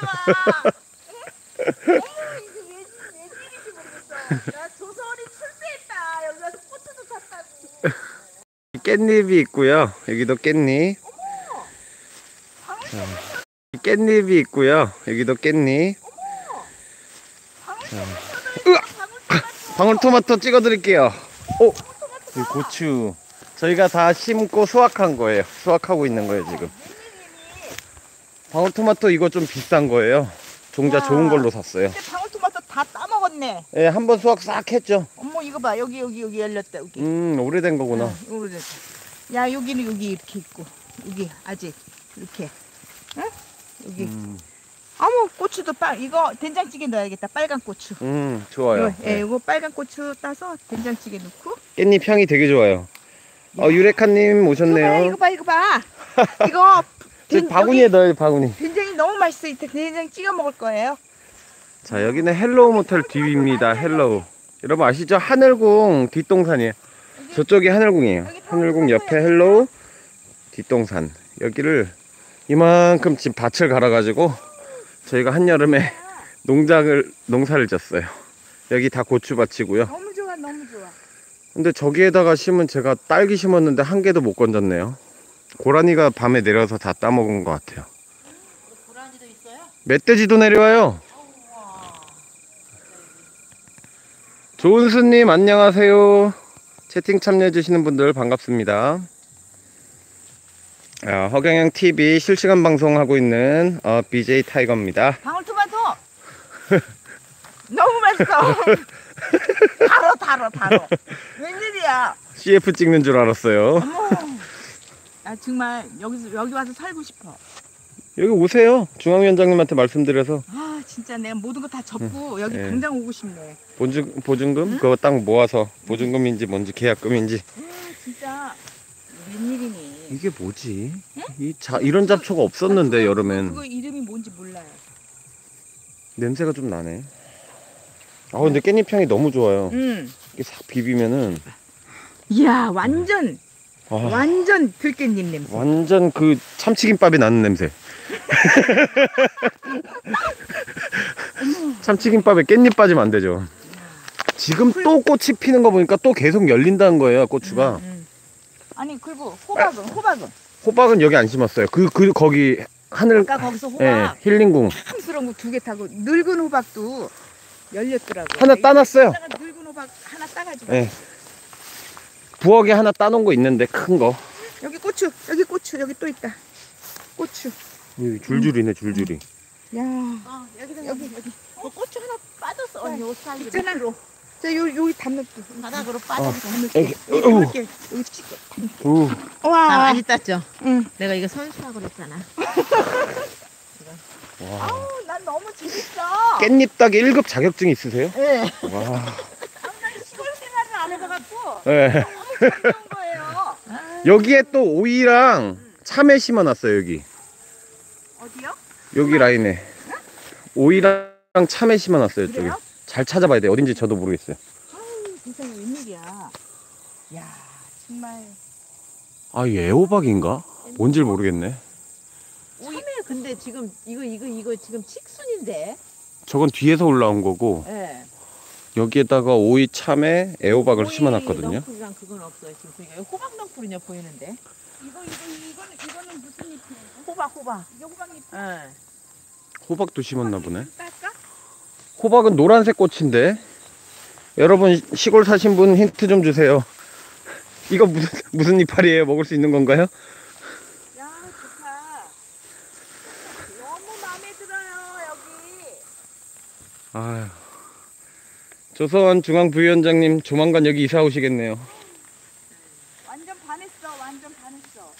좋아. 깻잎이 있고요. 여기도 깻잎. 깻잎이 있고요. 여기도 깻잎. 방울토마토 찍어드릴게요. 오, 이 고추. 저희가 다 심고 수확한 거예요. 수확하고 있는 거예요 지금. 방울토마토 이거 좀 비싼 거예요. 종자 와. 좋은 걸로 샀어요. 근데 방울토마토 다 따먹었네. 예, 한 번 수확 싹 했죠. 어머 이거 봐 여기 여기 여기 열렸다 여기. 음, 오래된 거구나. 응, 오래됐다. 야 여기는 여기 이렇게 있고 여기 아직 이렇게. 응? 여기. 음, 어머 고추도 빨 이거 된장찌개 넣어야겠다. 빨간 고추. 음, 좋아요. 이거, 예, 이거 빨간 고추 따서 된장찌개 넣고. 깻잎 향이 되게 좋아요. 어, 유레카님 오셨네요. 이거 봐 이거 봐 이거 봐. 이거 저 된- 바구니에 넣어요, 바구니. 된장이 너무 맛있어. 이때 된장 찍어 먹을 거예요. 자, 여기는 헬로우 모텔 뒤입니다. 헬로우. 여러분 아시죠? 하늘궁 뒷동산이에요. 저쪽이 하늘궁이에요. 하늘궁 옆에 헬로우 뒷동산. 여기를 이만큼 지금 밭을 갈아가지고 저희가 한여름에 농장을, 농사를 졌어요. 여기 다 고추밭이고요. 너무 좋아 너무 좋아. 근데 저기에다가 심은 제가 딸기 심었는데 한 개도 못 건졌네요. 고라니가 밤에 내려서 다 따먹은 것 같아요. 고라니도 있어요? 멧돼지도 내려와요. 조은수님 안녕하세요. 채팅 참여해주시는 분들 반갑습니다. 아, 허경영 TV 실시간 방송하고 있는 어, BJ 타이거입니다. 방울토마토 너무 맛있어. 달어 달어 달어. 웬일이야? CF 찍는 줄 알았어요. 어머. 나 정말 여기서 여기 와서 살고 싶어. 여기 오세요. 중앙위원장님한테 말씀드려서 아 진짜 내가 모든 거 다 접고 여기 예. 당장 오고 싶네. 보증, 보증금 그거 딱 모아서 보증금인지 뭔지 계약금인지 아 진짜 웬일이니? 이게 뭐지? 이 자, 이런 잡초가 없었는데 그거- 여름엔 그거 이름이 뭔지 몰라요. 냄새가 좀 나네. 아 근데 깻잎 향이 너무 좋아요. 응. 이게 싹 비비면은 이야 완전 아, 완전 들깻잎 냄새. 완전 그 참치김밥이 나는 냄새. 참치김밥에 깻잎 빠지면 안 되죠. 지금 또 꽃이 피는 거 보니까 또 계속 열린다는 거예요, 고추가. 응, 응. 아니 그리고 호박은 호박은 호박은 여기 안 심었어요. 그, 그, 거기, 하늘, 아까 거기서 예, 호박 힐링궁. 탐스러운 거 두 개 타고 늙은 호박도 열렸더라고. 하나 따놨어요. 늙은 호박 하나 따가지고 예. 부엌에 하나 따놓은 거 있는데, 큰 거. 여기 고추 여기 고추 여기 또 있다. 고추. 여기 줄줄이네, 줄줄이. 야 어, 여기다 여기 여기 어, 고추 하나 빠졌어 언니 옷 사이로 있잖아. 자 요, 여기 담을게. 바닥으로 빠졌어 담을게. 어, 여기 담을게. 여기 찍게. 우. 아 와. 많이 땄죠? 응. 내가 이거 선수라고 그랬잖아 와. 아우 난 너무 재밌어. 깻잎 따기 1급 자격증 있으세요? 예. 와. 난 시골 생활을 안 해봐갖고 예. 거예요. 여기에 또 오이랑 참외 심어놨어요 여기 어디요? 여기 라인에 오이랑 참외 심어놨어요 저기 그래요? 잘 찾아봐야 돼요 어딘지 저도 모르겠어요 아우 세상에 웬일이야. 야 정말. 아 이게 애호박인가? 뭔지 모르겠네 참외 근데 지금 이거 이거 이거 지금 칙순인데 저건 뒤에서 올라온 거고 예 여기에다가 오이 참외 애호박을 오이 심어놨거든요 넝쿨이랑 그건 없어요 지금 그게 호박 넝쿨이냐 보이는데 이거 이거 이거는 이거는 무슨 잎이에요? 호박 호박 이거 호박잎 예 호박도 심었나 보네 딸까? 호박은 노란색 꽃인데 여러분 시골 사신 분 힌트 좀 주세요 이거 무슨 무슨 이파리예요 먹을 수 있는 건가요? 야 좋다. 너무 마음에 들어요 여기. 아휴. 조선 중앙부위원장님 조만간 여기 이사 오시겠네요. 완전 반했어 완전 반했어.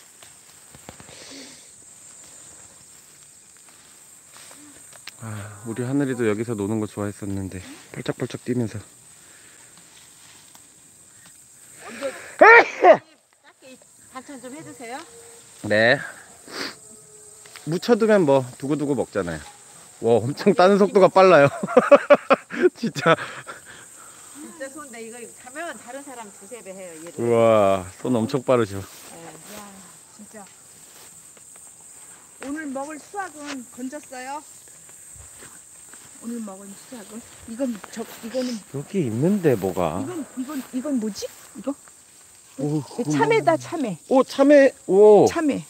아, 우리 하늘이도 여기서 노는 거 좋아했었는데 펄쩍펄쩍 뛰면서. 반찬 좀 해주세요 네. 묻혀두면 뭐 두고두고 먹잖아요. 와 엄청 따는 속도가 빨라요. 진짜. 손내 이거 가면 다른 사람 두세 배 해요 얘를 우와 손 엄청 빠르죠. 예. 야 진짜. 오늘 먹을 수확은 건졌어요? 오늘 먹은 시작은 이건 저 이거는 여기 있는데 뭐가? 이건 이건 이건 뭐지? 이거 오, 그거 참외다 참외 뭐- 오 참외. 오. 참외.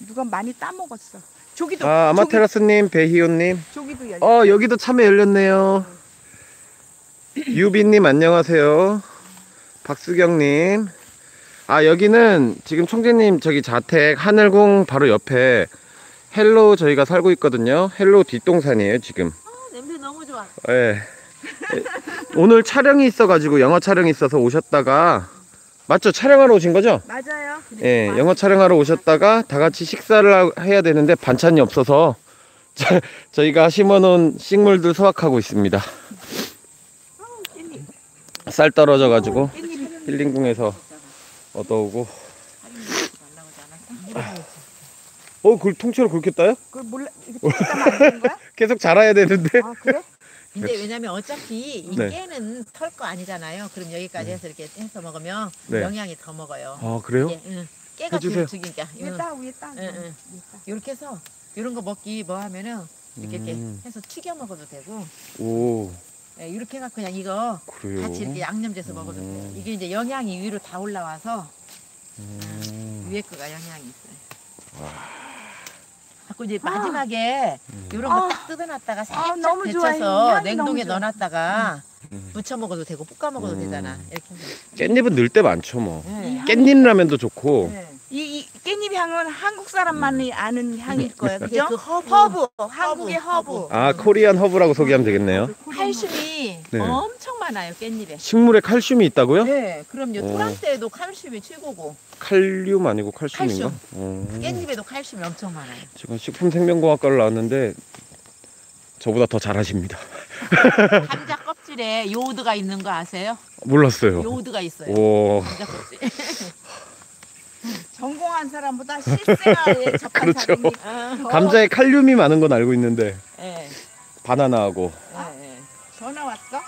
누가 많이 따 먹었어. 저기도 아 아마테라스님, 배희호님. 저기, 저기도 열려. 어 여기도 참외 열렸네요. 유빈님 안녕하세요. 박수경님. 아 여기는 지금 총재님 저기 자택 하늘궁 바로 옆에 헬로 저희가 살고 있거든요. 헬로 뒷동산이에요 지금. 아, 냄새 너무 좋아. 예. 오늘 촬영이 있어가지고 영화 촬영이 있어서 오셨다가 맞죠? 촬영하러 오신 거죠? 맞아요. 예, 영화 촬영하러 오셨다가 다 같이 식사를 하- 해야 되는데 반찬이 없어서 저, 저희가 심어놓은 식물들 수확하고 있습니다. 쌀 떨어져가지고 힐링궁에서 얻어오고. 어, 그걸 통째로 그렇게 따요? 그걸 몰라 이거 따면 안 되는 거야? 계속 자라야 되는데. 아 그래? 근데 왜냐면 어차피 이 네. 깨는 털 거 아니잖아요. 그럼 여기까지 해서 이렇게 해서 먹으면 네. 영양이 더 먹어요. 아, 그래요? 이게, 응. 깨가 해주세요. 죽이니까. 위에 따 위에 따. 응, 응. 이렇게 해서 이런 거 먹기 뭐 하면은 이렇게, 이렇게 음. 해서 튀겨 먹어도 되고 오, 예, 이렇게 해서 그냥 이거 그래요? 같이 이렇게 양념돼서 먹어도 돼요. 음. 이게 이제 영양이 위로 다 올라와서 음. 위에 거가 영양이 있어요. 자꾸 이제 마지막에 음. 이런 거 아. 딱 뜯어놨다가 살짝 너무 좋아요. 데쳐서 향이 냉동에 너무 좋아. 넣어놨다가 음. 부쳐 먹어도 되고 볶아 먹어도 음. 되잖아. 이렇게 해서. 깻잎은 넣을 때 많죠, 뭐. 네. 깻잎 라면도 좋고. 네. 깻잎 향은 한국 사람만이 아는 향일 거예요, 이게 그죠? 그 허브, 허브, 한국의 허브. 아, 코리안 허브라고 소개하면 되겠네요. 칼슘이 네. 엄청 많아요 깻잎에. 식물에 칼슘이 있다고요? 네, 그럼요. 오. 토란대에도 칼슘이 최고고 칼륨 아니고 칼슘인가? 칼슘. 어. 깻잎에도 칼슘이 엄청 많아요. 지금 식품 생명공학과를 나왔는데 저보다 더 잘하십니다. 감자 껍질에 요오드가 있는 거 아세요? 몰랐어요. 요오드가 있어요. 오, 감자 껍질. 전공한 사람보다 실생활에 접한 그렇죠. 사람이 아, 더 감자에 칼륨이 많은 건 알고 있는데 네, 바나나하고 네, 네. 전화 왔어?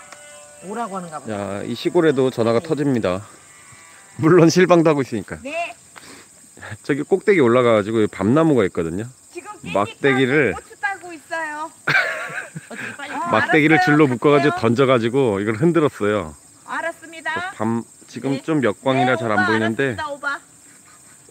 오라고 하는가 보다. 야, 이 시골에도 전화가 터집니다. 물론 실방도 하고 있으니까. 네. 저기 꼭대기 올라가가지고 밤나무가 있거든요. 지금 막대기를- 고추 따고 있어요. 어떻게 빨리 아, 막대기를 알았어요. 줄로 묶어가지고 갈게요. 던져가지고 이걸 흔들었어요. 알았습니다. 밤 지금 네. 좀 역광이라 잘안 오빠, 보이는데 알았습니다, 오빠.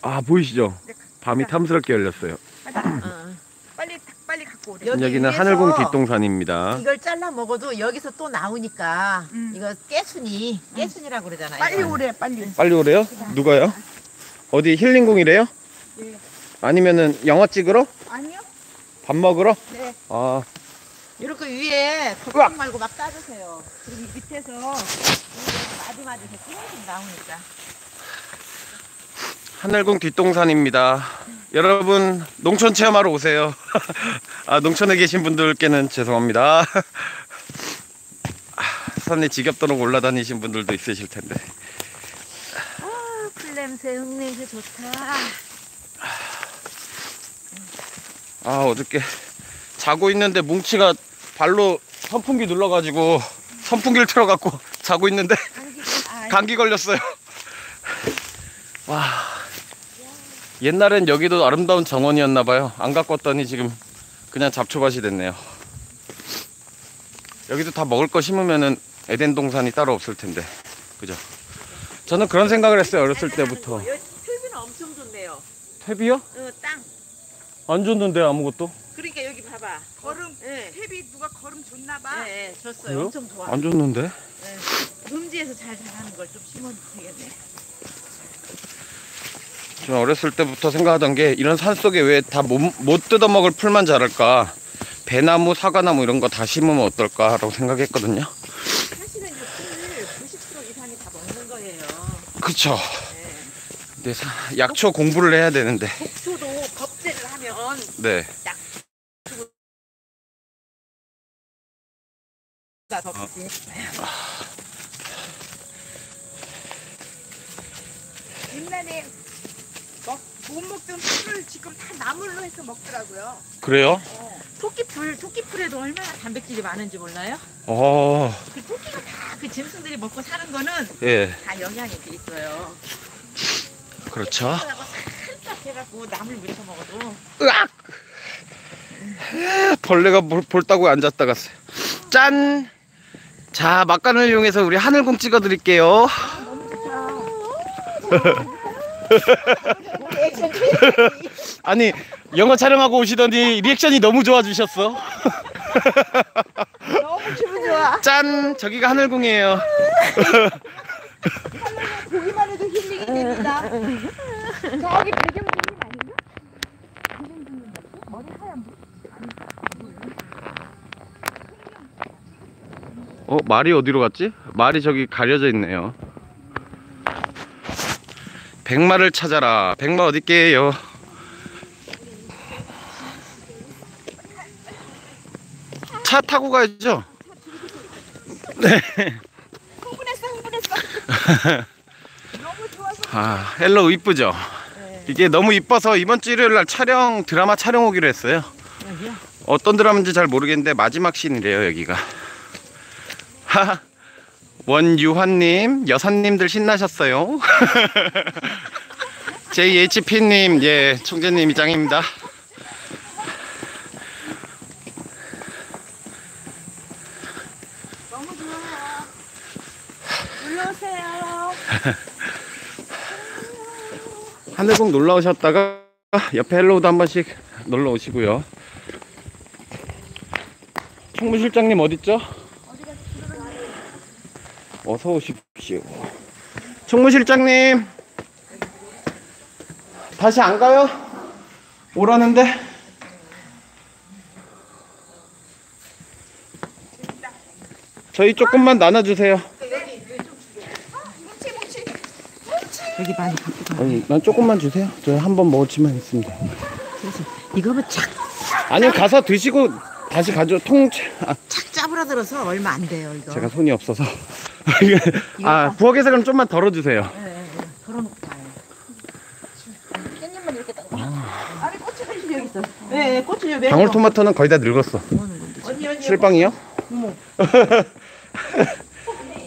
아 보이시죠? 네, 밤이 탐스럽게 열렸어요. 가자. 어. 빨리 빨리 갖고 오래. 여기 여기는 위에서 하늘궁 뒷동산입니다. 이걸 잘라 먹어도 여기서 또 나오니까 음. 이거 깨순이 깨순이라고 그러잖아요. 빨리 오래 빨리. 빨리 오래요? 누가요? 어디 힐링궁이래요? 네. 아니면은 영화 찍으러? 아니요. 밥 먹으러? 네. 아 이렇게 위에 으악! 걱정 말고 막 따주세요. 그리고 밑에서 마디마디에서 계속 나오니까. 하늘궁 뒷동산입니다. 여러분 농촌 체험하러 오세요. 아 농촌에 계신 분들께는 죄송합니다. 아, 산에 지겹도록 올라다니신 분들도 있으실 텐데. 아, 풀냄새, 흙냄새 좋다. 아 어저께 자고 있는데 뭉치가 발로 선풍기 눌러가지고 선풍기를 틀어갖고 자고 있는데 아, 감기 걸렸어요. 와 옛날엔 여기도 아름다운 정원이었나봐요. 안 갖고 왔더니 지금 그냥 잡초밭이 됐네요. 여기도 다 먹을 거 심으면은 에덴 동산이 따로 없을 텐데 그죠? 저는 그런 생각을 했어요 어렸을 때부터. 여기 틀비는 엄청 좋네요. 퇴비요? 어, 땅. 안 줬는데 아무것도? 그러니까 여기 봐봐. 걸음 네. 탭이 누가 걸음 줬나 봐. 네, 네, 줬어요. 그래요? 엄청 좋아. 안 줬는데? 네. 음지에서 잘 자라는 걸 좀 심어도 되겠네. 저는 어렸을 때부터 생각하던 게 이런 산 속에 왜 다 못 뜯어먹을 풀만 자랄까? 배나무, 사과나무 이런 거 다 심으면 어떨까라고 생각했거든요. 사실은 이제 풀90% 이상이 다 먹는 거예요. 그쵸. 네. 사- 약초 공부를 해야 되는데. 독초도 법제를 하면 네. 가 덥지. 옛날에 먹, 못 먹던 풀을 지금 다 나물로 해서 먹더라고요. 그래요? 토끼풀, 토끼풀에도 얼마나 단백질이 많은지 몰라요? 어, 그 토끼가 다 그 짐승들이 먹고 사는 거는 예. 다 영양이 돼 있어요. 그렇죠. 살짝 해갖고 나물 무쳐 먹어도 으악! 벌레가 볼, 볼 따고 앉았다가 짠! 자 막간을 이용해서 우리 하늘공 찍어 드릴게요 우리 액션 최 아니 영어 촬영하고 오시더니 리액션이 너무 좋아지셨어 너무 기분 좋아. 짠! 저기가 하늘공이에요 보기만 해도 힐링이 됩니다. 저기 배경분이 아닌가? 배경분이 머리 하얀 분? 어 말이 어디로 갔지? 말이 저기 가려져 있네요 백마를 찾아라 백마 어딨게요 차 타고 가야죠 흥분했어, 흥분했어. 너무 좋아서. 아 헬로 이쁘죠? 이게 너무 이뻐서 이번 주 일요일 날 촬영 드라마 촬영 오기로 했어요? 어떤 드라마인지 잘 모르겠는데 마지막 씬이래요 여기가 하하 원유환님 여사님들 신나셨어요 JHP님 예 총재님 입장입니다 너무 좋아요. 놀러 오세요. 하늘공 놀러 오셨다가 옆에 헬로우도 한 번씩 놀러 오시고요 총무실장님 어딨죠? 어서 오십시오. 총무실장님 다시 안 가요? 오라는데? 저희 조금만 나눠주세요. 여기 많이 갖고 가. 아니, 난 조금만 주세요. 저 한 번 먹었지만 있습니다. 그래서 이거면 착, 아니 가서 드시고 다시 가져 통 아, 착 짜부라들어서 얼마 안 돼요, 이거. 제가 손이 없어서 아 부엌에서 그럼 좀만 덜어주세요 예, 예, 예. 덜어놓고 가요. 깻잎만 이렇게 딱. 아니, 고추가 여기 있어. 예, 예, 고추 여기. 방울토마토는 거의 다 늙었어 언니, 언니. 실빵이요? 어머.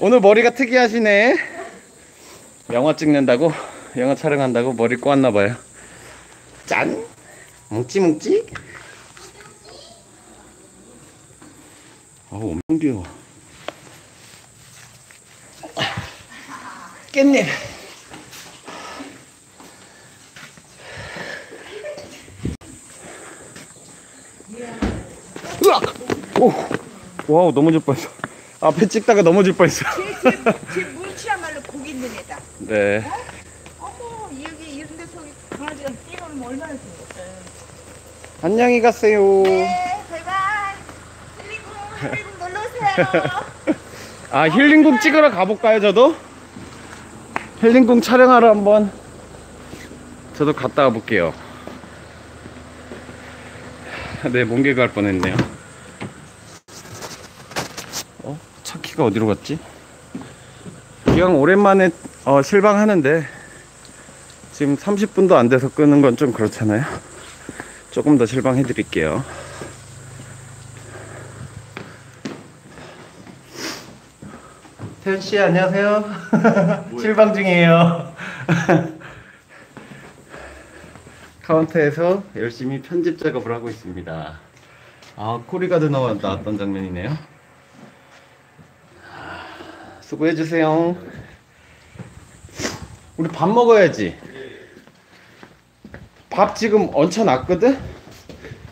오늘 머리가 특이하시네 영화 찍는다고 영화 촬영한다고 머리 꼬았나봐요 짠 뭉찌뭉찌 어우 엄청 귀여워 깻잎 으악! 오! 와우 넘어질 뻔했어 앞에 찍다가 넘어질 뻔했어 제 물치야말로 고기 있는 애다. 네 어머, 여기 이런 데서 강아지가 뛰어오면 얼마나 좋아. 안녕히 가세요 네, 바이바이. 힐링국, 힐링국 놀러 오세요. 아 힐링궁 찍으러 가볼까요 저도? 힐링궁 촬영하러 한번. 저도 갔다 와 볼게요. 네 몽개그 할 뻔했네요. 어? 차 키가 어디로 갔지? 기왕 오랜만에 어, 실방하는데 지금 30분도 안 돼서 끄는 건 좀 그렇잖아요. 조금 더 실방해 드릴게요 태현 씨 안녕하세요. 실방 중이에요. 카운터에서 열심히 편집 작업을 하고 있습니다. 아 코리가드너가 나왔던 장면이네요. 수고해 주세요. 우리 밥 먹어야지. 밥 지금 얹혀놨거든.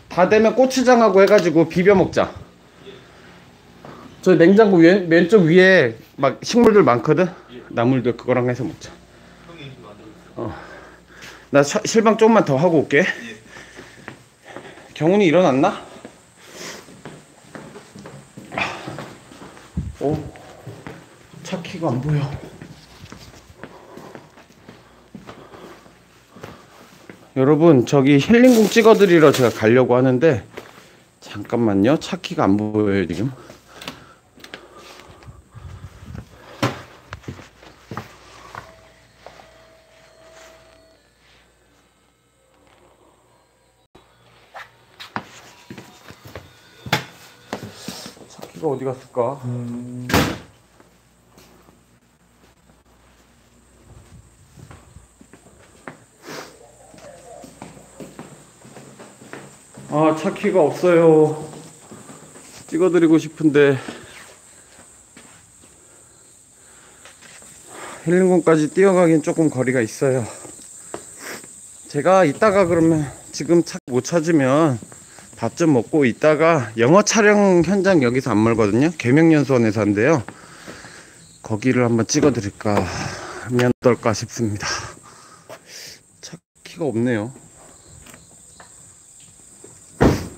다 되면 고추장하고 해가지고 비벼 먹자. 저 냉장고 왼, 왼쪽 위에 막 식물들 많거든? 나물들 그거랑 해서 먹자. 어. 나 셔- 실방 조금만 더 하고 올게. 경훈이 일어났나? 오, 차 키가 안 보여. 여러분, 저기 힐링궁 찍어드리러 제가 가려고 하는데, 잠깐만요. 차 키가 안 보여요, 지금. 어디 갔을까? 아, 차 키가 없어요. 찍어드리고 싶은데. 힐링공까지 뛰어가긴 조금 거리가 있어요. 제가 이따가 그러면 지금 차 못 찾으면 밥 좀 먹고 이따가 영어 촬영 현장 여기서 안 멀거든요. 계명연수원에서 한대요. 거기를 한번 찍어 드릴까 하면 어떨까 싶습니다. 차 키가 없네요.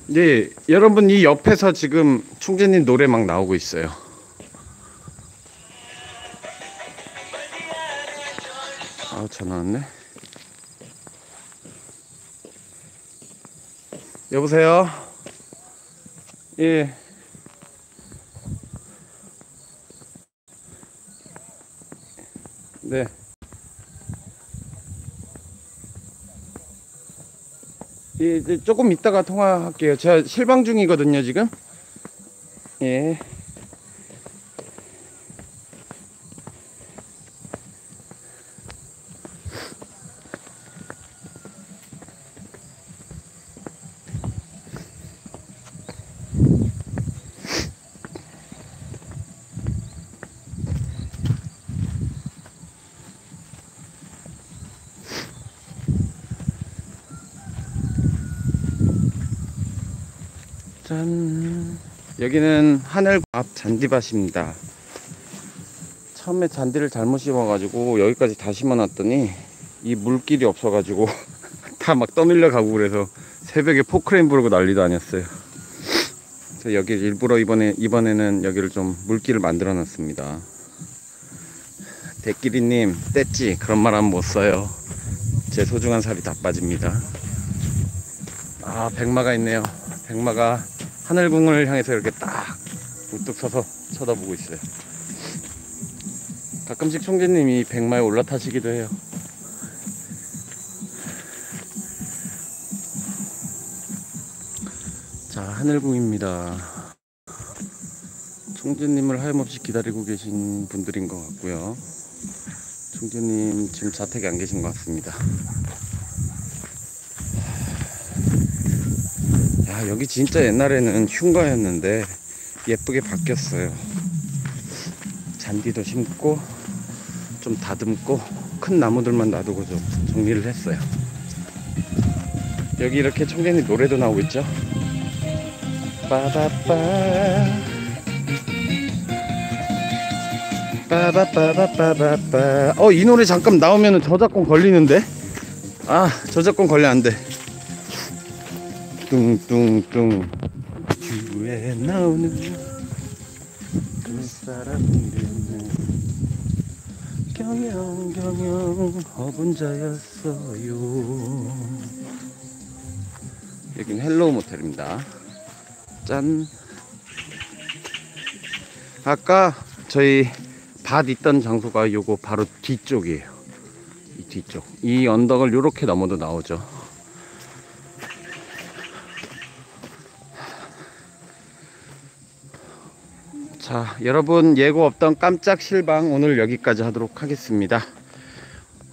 네, 여러분 이 옆에서 지금 총재님 노래 막 나오고 있어요. 아, 전화 왔네. 여보세요? 예. 네. 예, 조금 이따가 통화할게요. 제가 실방 중이거든요, 지금. 예. 짠. 여기는 하늘 앞 잔디밭입니다. 처음에 잔디를 잘못 심어가지고 여기까지 다 심어놨더니 이 물길이 없어가지고 다 막 떠밀려 가고 그래서 새벽에 포크레인 부르고 난리도 아니었어요. 그래서 여기 일부러 이번에 이번에는 여기를 좀 물길을 만들어 놨습니다. 대끼리님 뗐지 그런 말 하면 못 써요. 제 소중한 살이 다 빠집니다. 아 백마가 있네요. 백마가 하늘궁을 향해서 이렇게 딱 우뚝 서서 쳐다보고 있어요. 가끔씩 총재님이 백마에 올라타시기도 해요. 자, 하늘궁입니다. 총재님을 하염없이 기다리고 계신 분들인 것 같고요. 총재님 지금 자택에 안 계신 것 같습니다. 야, 여기 진짜 옛날에는 흉가였는데 예쁘게 바뀌었어요. 잔디도 심고 좀 다듬고 큰 나무들만 놔두고 좀 정리를 했어요. 여기 이렇게 청년이 노래도 나오고 있죠. 빠바빠 빠바빠바빠바빠 어 이 노래 잠깐 나오면은 저작권 걸리는데 아 저작권 걸려 안돼 뚱뚱뚱. 큐에 나오는 그 사람 이름은 경영 경영 허분자였어요. 여긴 헬로우 모텔입니다. 짠. 아까 저희 밭 있던 장소가 요거 바로 뒤쪽이에요. 이 뒤쪽. 이 언덕을 요렇게 넘어도 나오죠 자, 여러분 예고 없던 깜짝 실방 오늘 여기까지 하도록 하겠습니다.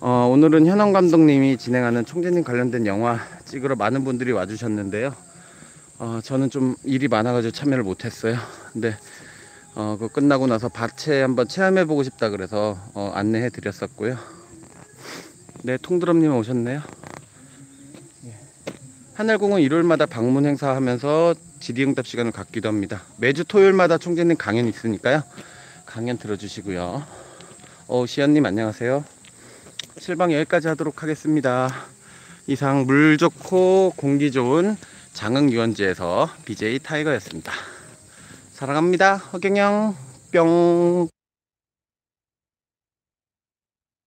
어, 오늘은 현원 감독님이 진행하는 총재님 관련된 영화 찍으러 많은 분들이 와주셨는데요. 어, 저는 좀 일이 많아가지고 참여를 못했어요. 근데 어, 그 끝나고 나서 밭에 한번 체험해 보고 싶다 그래서 어, 안내해 드렸었고요. 네, 통드럼님 오셨네요. 예. 하늘공은 일요일마다 방문 행사하면서 질의응답 시간을 갖기도 합니다. 매주 토요일마다 총재님 강연 있으니까요. 강연 들어주시고요. 어, 시연님 안녕하세요. 실방 여기까지 하도록 하겠습니다. 이상 물 좋고 공기 좋은 장흥 유원지에서 BJ 타이거였습니다. 사랑합니다. 허경영 뿅.